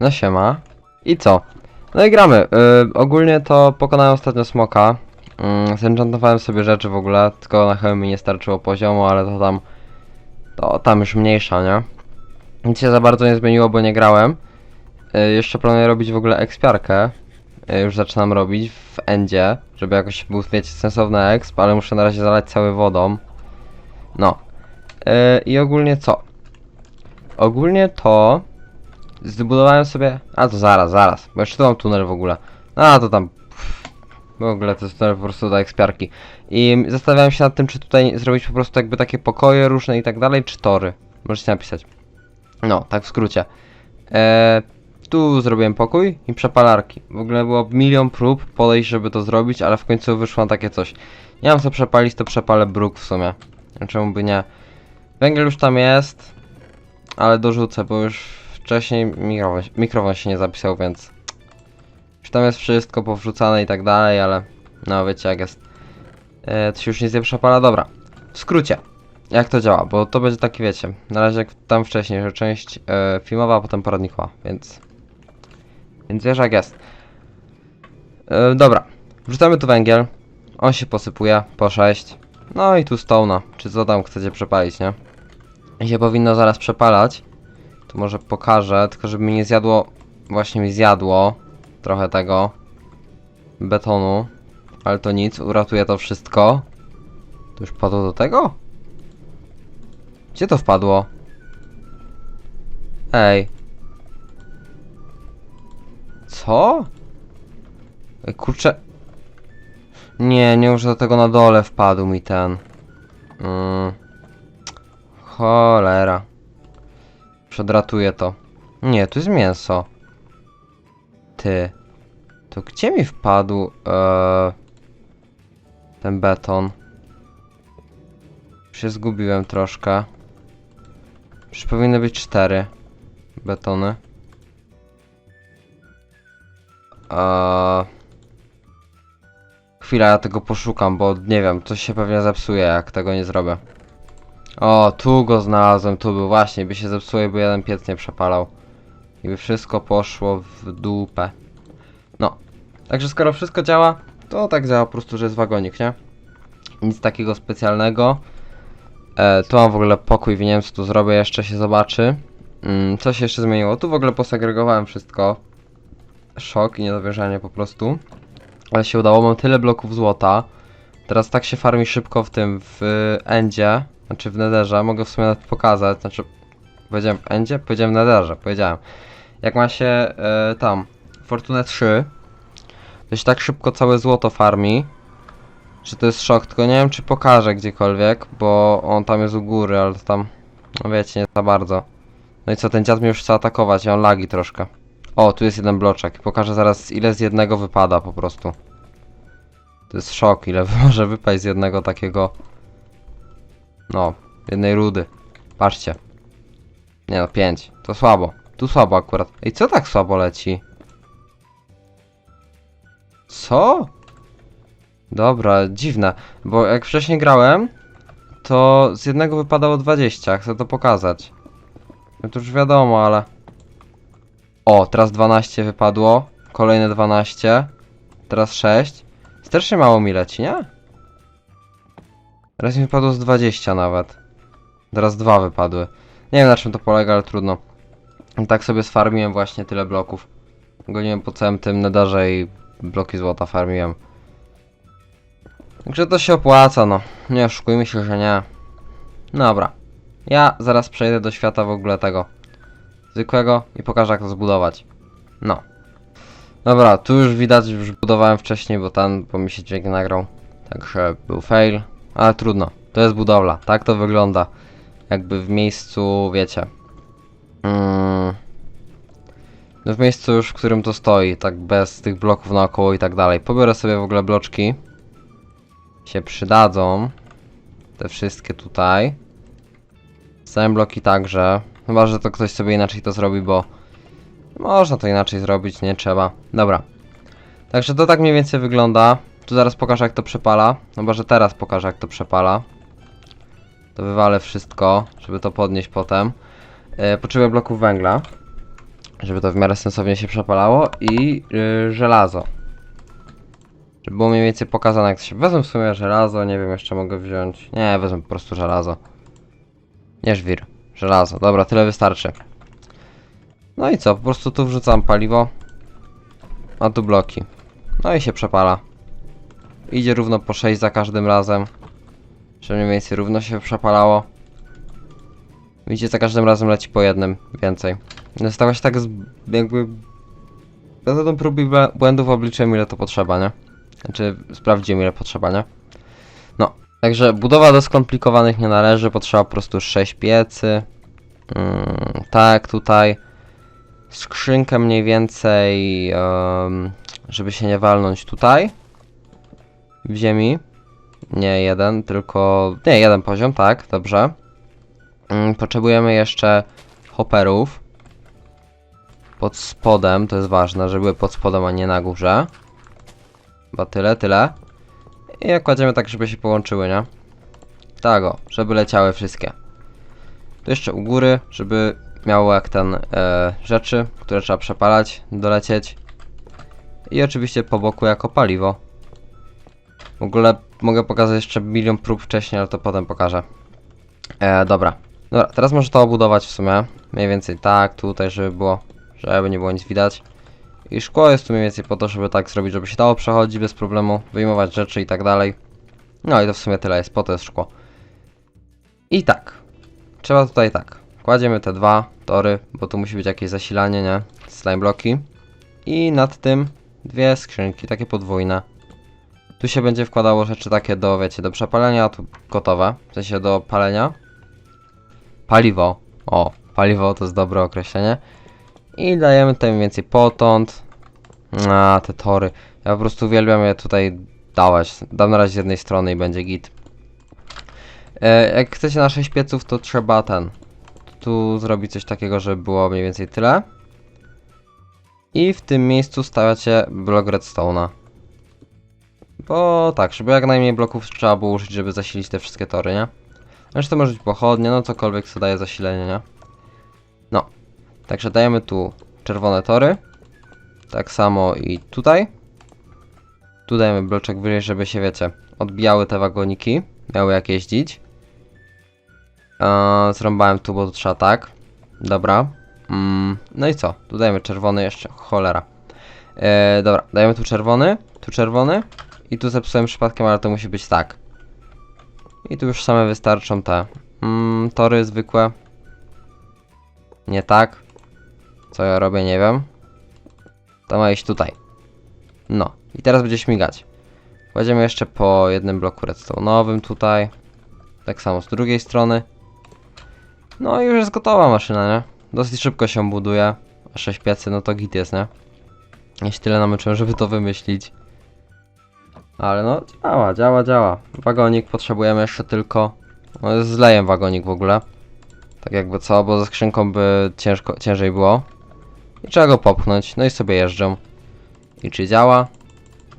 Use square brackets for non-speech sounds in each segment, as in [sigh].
No siema. I co? No i gramy. Y, ogólnie to pokonałem ostatnio smoka. Mm, zenchantowałem sobie rzeczy w ogóle, tylko na chwilę mi nie starczyło poziomu, ale to tam... To tam już mniejsza, nie? Nic się za bardzo nie zmieniło, bo nie grałem. Y, jeszcze planuję robić w ogóle ekspiarkę. Y, już zaczynam robić w endzie, żeby jakoś był, wiecie, sensowny exp, ale muszę na razie zalać cały wodą. No. Y, I ogólnie co? Ogólnie to... Zbudowałem sobie. A to zaraz, zaraz. Bo jeszcze tu mam tunel w ogóle. A to tam. W ogóle to jest tunel po prostu do ekspiarki. I zastanawiałem się nad tym, czy tutaj zrobić po prostu jakby takie pokoje różne i tak dalej, czy tory. Możecie napisać. No, tak w skrócie. Eee, tu zrobiłem pokój i przepalarki. W ogóle było milion prób podejść, żeby to zrobić, ale w końcu wyszło takie coś. Nie mam co przepalić, to przepalę bruk w sumie. Czemu by nie? Węgiel już tam jest, ale dorzucę, bo już wcześniej mikrofon, się nie zapisał, więc już tam jest wszystko powrzucane i tak dalej, ale no wiecie jak jest. E, to się już nic nie przepala, dobra. W skrócie, jak to działa, bo to będzie taki wiecie, na razie jak tam wcześniej, że część e, filmowa, a potem poradnikowa, więc więc wiesz jak jest. E, dobra, wrzucamy tu węgiel, on się posypuje po 6, no i tu stołna, czy co tam chcecie przepalić, nie? I się powinno zaraz przepalać. Tu może pokażę, tylko żeby mi nie zjadło, właśnie mi zjadło trochę tego betonu, ale to nic, uratuje to wszystko. To już padło do tego? Gdzie to wpadło? Ej. Co? Ej, kurczę. Nie, nie może do tego na dole wpadł mi ten. Mm. Cholera. Przedratuję to. Nie, tu jest mięso. Ty. To gdzie mi wpadł eee, ten beton? Już się zgubiłem troszkę. Przecież powinny być cztery betony. Eee, chwila, ja tego poszukam, bo nie wiem, coś się pewnie zepsuje, jak tego nie zrobię. O, tu go znalazłem, tu był właśnie, by się zepsuło, by jeden piec nie przepalał. I by wszystko poszło w dupę. No, także skoro wszystko działa, to tak działa po prostu, że jest wagonik, nie? Nic takiego specjalnego. E, tu mam w ogóle pokój, nie wiem tu zrobię, jeszcze się zobaczy. Mm, co się jeszcze zmieniło? Tu w ogóle posegregowałem wszystko. Szok i niedowierzanie po prostu. Ale się udało, mam tyle bloków złota. Teraz tak się farmi szybko w tym, w endzie, znaczy w netherze, mogę w sumie nawet pokazać, znaczy powiedziałem w endzie? Powiedziałem w netherze, powiedziałem. Jak ma się e, tam Fortune 3, to się tak szybko całe złoto farmi, że to jest szok, tylko nie wiem czy pokażę gdziekolwiek, bo on tam jest u góry, ale to tam, no wiecie, nie za bardzo. No i co, ten dziad mnie już chce atakować, ja mam lagi troszkę. O, tu jest jeden bloczek, pokażę zaraz ile z jednego wypada po prostu. To jest szok, ile [laughs] może wypaść z jednego takiego. No, jednej rudy. Patrzcie. Nie no, 5. To słabo. Tu słabo akurat. Ej, co tak słabo leci? Co? Dobra, dziwne. Bo jak wcześniej grałem, to z jednego wypadało 20. Chcę to pokazać. No to już wiadomo, ale... O, teraz 12 wypadło. Kolejne 12. Teraz 6. Strasznie mało mi leci, nie? Raz mi wypadło z 20 nawet. Teraz dwa wypadły. Nie wiem na czym to polega, ale trudno. Tak sobie sfarmiłem właśnie tyle bloków. Goniłem po całym tym nedarze i bloki złota farmiłem. Także to się opłaca, no. Nie oszukujmy się, że nie. Dobra. Ja zaraz przejdę do świata w ogóle tego zwykłego i pokażę jak to zbudować. No. Dobra, tu już widać, już budowałem wcześniej, bo tam, bo mi się dźwięk nagrał. Także był fail, ale trudno. To jest budowla, tak to wygląda. Jakby w miejscu, wiecie. Mm, no w miejscu już, w którym to stoi, tak bez tych bloków naokoło i tak dalej. Pobiorę sobie w ogóle bloczki. Się przydadzą. Te wszystkie tutaj. Same bloki także. Chyba, że to ktoś sobie inaczej to zrobi, bo można to inaczej zrobić, nie trzeba. Dobra. Także to tak mniej więcej wygląda. Tu zaraz pokażę jak to przepala. Chyba, że teraz pokażę jak to przepala. To wywalę wszystko, żeby to podnieść potem. E, potrzebuję bloków węgla. żeby to w miarę sensownie się przepalało i yy, żelazo. Żeby było mniej więcej pokazane jak to się... Wezmę w sumie żelazo, nie wiem, jeszcze mogę wziąć... Nie, wezmę po prostu żelazo. Nie żwir, żelazo. Dobra, tyle wystarczy. No i co, po prostu tu wrzucam paliwo, a tu bloki. No i się przepala. Idzie równo po 6 za każdym razem. Żeby mniej więcej równo się przepalało. Widzicie, za każdym razem leci po jednym więcej. Stało się tak z, jakby... Metodą prób i błę- błędów obliczyłem ile to potrzeba, nie? Znaczy sprawdziłem ile potrzeba, nie? No, także budowa do skomplikowanych nie należy, potrzeba po prostu 6 piecy. Mm, tak, tutaj skrzynkę mniej więcej, em, żeby się nie walnąć tutaj w ziemi. Nie jeden, tylko. Nie, jeden poziom, tak, dobrze. Mm, Potrzebujemy jeszcze hopperów. Pod spodem, to jest ważne, żeby były pod spodem, a nie na górze. Chyba tyle, tyle. I jak kładziemy tak, żeby się połączyły, nie? Tak o, żeby leciały wszystkie. Tu jeszcze u góry, żeby miało jak ten e, rzeczy, które trzeba przepalać, dolecieć. I oczywiście po boku jako paliwo. W ogóle mogę pokazać jeszcze milion prób wcześniej, ale to potem pokażę. E, dobra. Dobra, teraz może to obudować w sumie. Mniej więcej tak, tutaj, żeby było, żeby nie było nic widać. I szkło jest tu mniej więcej po to, żeby tak zrobić, żeby się dało przechodzić bez problemu, wyjmować rzeczy i tak dalej. No i to w sumie tyle jest, po to jest szkło. I tak. Trzeba tutaj tak. Kładziemy te dwa tory, bo tu musi być jakieś zasilanie, nie? Slime bloki. I nad tym dwie skrzynki, takie podwójne. Tu się będzie wkładało rzeczy takie do, wiecie, do przepalenia, tu gotowe. W sensie do palenia. Paliwo. O, paliwo to jest dobre określenie. I dajemy tutaj mniej więcej potąd. A, te tory. Ja po prostu uwielbiam je tutaj dawać. Dam na razie z jednej strony i będzie git. E, jak chcecie na 6 pieców, to trzeba ten. Tu zrobić coś takiego, żeby było mniej więcej tyle. I w tym miejscu stawiacie blok redstone'a. Bo tak, żeby jak najmniej bloków trzeba było użyć, żeby zasilić te wszystkie tory, nie? To może być pochodnie, no cokolwiek co daje zasilenie, nie? No. Także dajemy tu czerwone tory. Tak samo i tutaj. Tu dajemy bloczek wyżej, żeby się, wiecie, odbijały te wagoniki. Miały jak jeździć. Eee, zrąbałem tu, bo to trzeba tak. Dobra. Mm, no i co? Tu dajemy czerwony jeszcze. Cholera. Eee, dobra, dajemy tu czerwony, tu czerwony. I tu zepsułem przypadkiem, ale to musi być tak. I tu już same wystarczą te mm, tory zwykłe. Nie tak. Co ja robię, nie wiem. To ma iść tutaj. No. I teraz będzie śmigać. Kładziemy jeszcze po jednym bloku redstone'owym tutaj. Tak samo z drugiej strony. No i już jest gotowa maszyna, nie? Dosyć szybko się buduje. A 6 piecy, no to git jest, nie? Jeśli tyle namyczyłem, żeby to wymyślić. Ale no, działa, działa, działa. Wagonik potrzebujemy jeszcze tylko... No zlejem wagonik w ogóle. Tak jakby co, bo ze skrzynką by ciężko, ciężej było. I trzeba go popchnąć, no i sobie jeżdżą. I czy działa?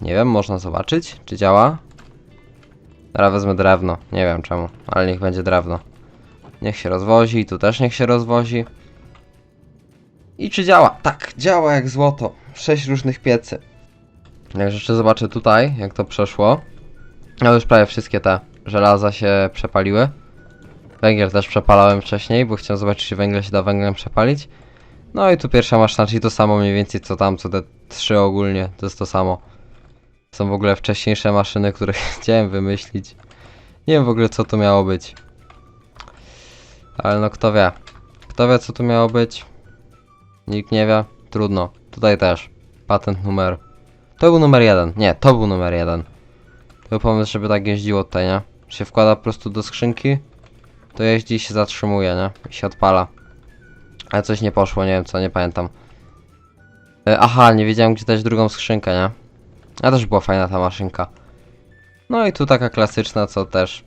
Nie wiem, można zobaczyć, czy działa. Teraz wezmę drewno, nie wiem czemu, ale niech będzie drewno. Niech się rozwozi, tu też niech się rozwozi. I czy działa? Tak, działa jak złoto. Sześć różnych piecy. Jak jeszcze zobaczę tutaj, jak to przeszło. No już prawie wszystkie te żelaza się przepaliły. Węgiel też przepalałem wcześniej, bo chciałem zobaczyć, czy węgiel się da węglem przepalić. No i tu pierwsza maszyna, czyli to samo mniej więcej co tam, co te trzy ogólnie, to jest to samo. Są w ogóle wcześniejsze maszyny, które [laughs] chciałem wymyślić. Nie wiem w ogóle co to miało być. Ale no kto wie. Kto wie co tu miało być? Nikt nie wie. Trudno. Tutaj też. Patent numer. To był numer jeden. Nie, to był numer jeden. To był pomysł, żeby tak jeździło tutaj, nie? Się wkłada po prostu do skrzynki. To jeździ i się zatrzymuje, nie? I się odpala. Ale coś nie poszło, nie wiem co, nie pamiętam. E, aha, nie wiedziałem gdzie dać drugą skrzynkę, nie? A też była fajna ta maszynka. No i tu taka klasyczna, co też.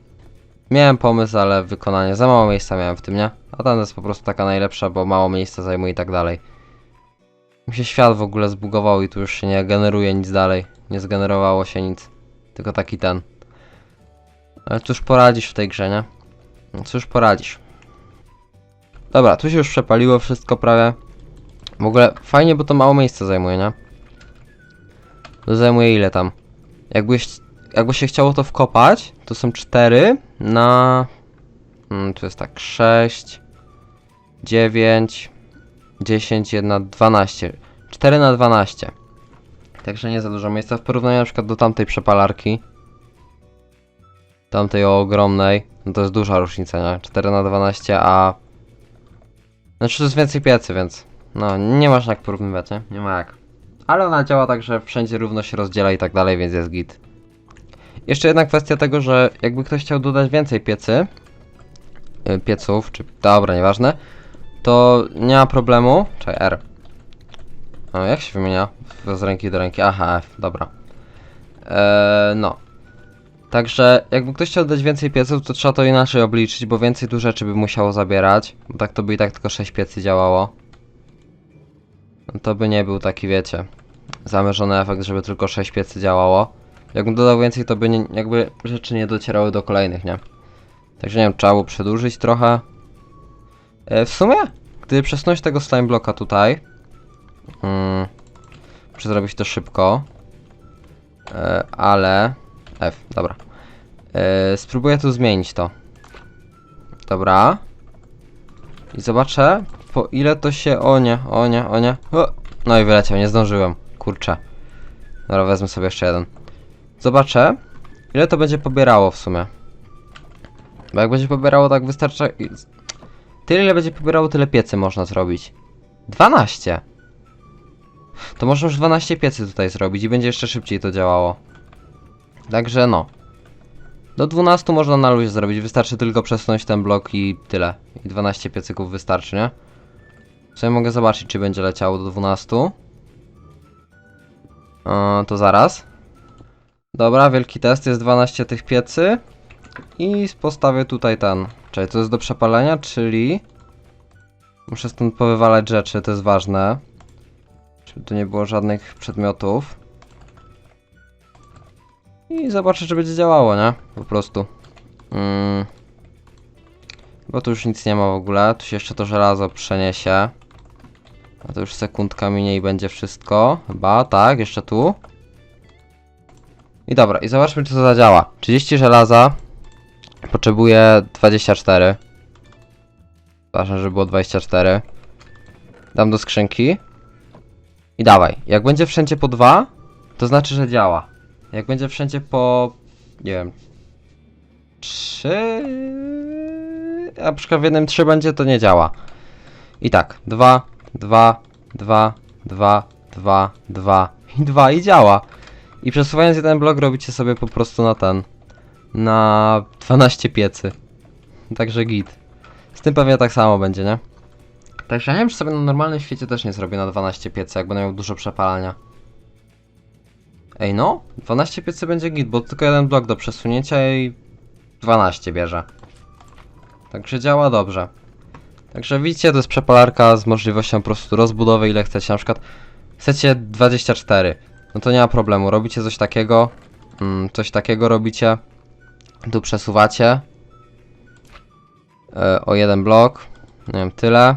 Miałem pomysł, ale wykonanie za mało miejsca miałem w tym, nie? A ta jest po prostu taka najlepsza, bo mało miejsca zajmuje i tak dalej. Mi się świat w ogóle zbugował i tu już się nie generuje nic dalej. Nie zgenerowało się nic. Tylko taki ten. Ale cóż poradzisz w tej grze, nie? No Cóż poradzisz. Dobra, tu się już przepaliło wszystko prawie. W ogóle fajnie, bo to mało miejsca zajmuje, nie? To zajmuje ile tam? Jakbyś, jakby się chciało to wkopać, to są 4 na... Mm, tu jest tak, 6, 9, 10, 1, 12. 4 na 12. Także nie za dużo miejsca w porównaniu na przykład do tamtej przepalarki. Tamtej o ogromnej. No to jest duża różnica, nie? 4 na 12, a... Znaczy to jest więcej piecy, więc... No, nie masz jak porównywać, nie? Nie ma jak. Ale ona działa tak, że wszędzie równo się rozdziela i tak dalej, więc jest git. Jeszcze jedna kwestia tego, że jakby ktoś chciał dodać więcej piecy, yy, pieców, czy dobra, nieważne, to nie ma problemu. Czekaj, R. O, jak się wymienia? Z ręki do ręki. Aha, F, dobra. Eee, no. Także jakby ktoś chciał dać więcej pieców, to trzeba to inaczej obliczyć, bo więcej tu rzeczy by musiało zabierać. Bo tak to by i tak tylko 6 piecy działało. No to by nie był taki, wiecie, zamierzony efekt, żeby tylko 6 piecy działało. Jakbym dodał więcej, to by nie, jakby rzeczy nie docierały do kolejnych, nie? Także nie wiem, trzeba było przedłużyć trochę. E, w sumie, gdy przesunąć tego slime bloka tutaj, mm, muszę zrobić to szybko, e, ale F, dobra. E, spróbuję tu zmienić to. Dobra. I zobaczę, po ile to się... O nie, o nie, o nie. O! No i wyleciał, nie zdążyłem. Kurczę. Dobra, wezmę sobie jeszcze jeden. Zobaczę, ile to będzie pobierało w sumie. Bo jak będzie pobierało tak wystarcza... Tyle ile będzie pobierało, tyle piecy można zrobić. 12! To można już 12 piecy tutaj zrobić i będzie jeszcze szybciej to działało. Także no. Do 12 można na luzie zrobić, wystarczy tylko przesunąć ten blok i tyle. I 12 piecyków wystarczy, nie? Sobie mogę zobaczyć, czy będzie leciało do 12. Eee, to zaraz. Dobra, wielki test, jest 12 tych piecy. I postawię tutaj ten. Czyli to jest do przepalenia, czyli... Muszę stąd powywalać rzeczy, to jest ważne. Żeby tu nie było żadnych przedmiotów. I zobaczę, czy będzie działało, nie? Po prostu. Mm. Bo tu już nic nie ma w ogóle. Tu się jeszcze to żelazo przeniesie. A to już sekundka minie i będzie wszystko. Chyba, tak, jeszcze tu. I dobra, i zobaczmy, czy to zadziała. 30 żelaza. Potrzebuję 24. Ważne, żeby było 24. Dam do skrzynki. I dawaj. Jak będzie wszędzie po 2, to znaczy, że działa. Jak będzie wszędzie po... nie wiem... 3... A przykład w jednym 3 będzie, to nie działa. I tak. 2, 2, 2, 2, 2, 2 i 2 i działa. I przesuwając jeden blok robicie sobie po prostu na ten. Na 12 piecy. Także git. Z tym pewnie tak samo będzie, nie? Także ja nie wiem, czy sobie na normalnym świecie też nie zrobię na 12 piecy, jak będę miał dużo przepalania. Ej no, 12 piecy będzie git, bo tylko jeden blok do przesunięcia i 12 bierze. Także działa dobrze. Także widzicie, to jest przepalarka z możliwością po prostu rozbudowy ile chcecie. Na przykład chcecie 24, no to nie ma problemu. Robicie coś takiego, mm, coś takiego robicie. Tu przesuwacie e, o jeden blok, nie wiem, tyle.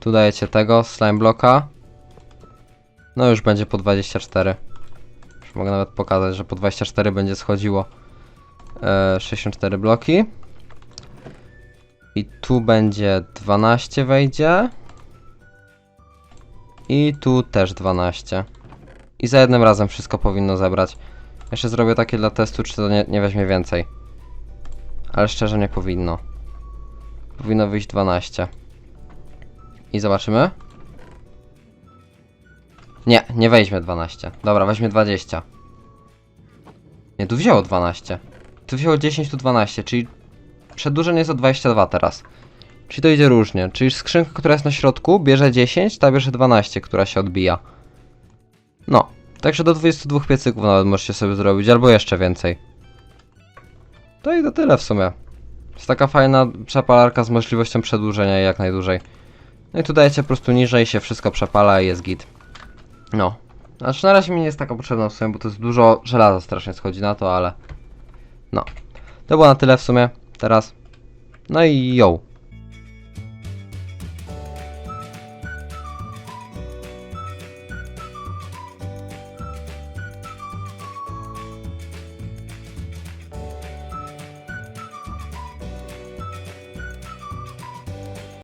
Tu dajecie tego, slime bloka. No już będzie po 24. Już mogę nawet pokazać, że po 24 będzie schodziło e, 64 bloki. I tu będzie 12 wejdzie. I tu też 12. I za jednym razem wszystko powinno zebrać. Jeszcze zrobię takie dla testu, czy to nie, nie weźmie więcej. Ale szczerze nie powinno. Powinno wyjść 12. I zobaczymy. Nie, nie weźmie 12. Dobra, weźmie 20. Nie, tu wzięło 12. Tu wzięło 10, tu 12, czyli przedłużenie jest o 22 teraz. Czyli to idzie różnie. Czyli skrzynka, która jest na środku, bierze 10, ta bierze 12, która się odbija. No, także do 22 piecyków nawet możecie sobie zrobić, albo jeszcze więcej. To i to tyle w sumie. Jest taka fajna przepalarka z możliwością przedłużenia jak najdłużej. No i tu dajecie po prostu niżej, się wszystko przepala i jest git. No. Znaczy na razie mi nie jest taka potrzebna w sumie, bo to jest dużo żelaza strasznie schodzi na to, ale... No. To było na tyle w sumie teraz. No i yo.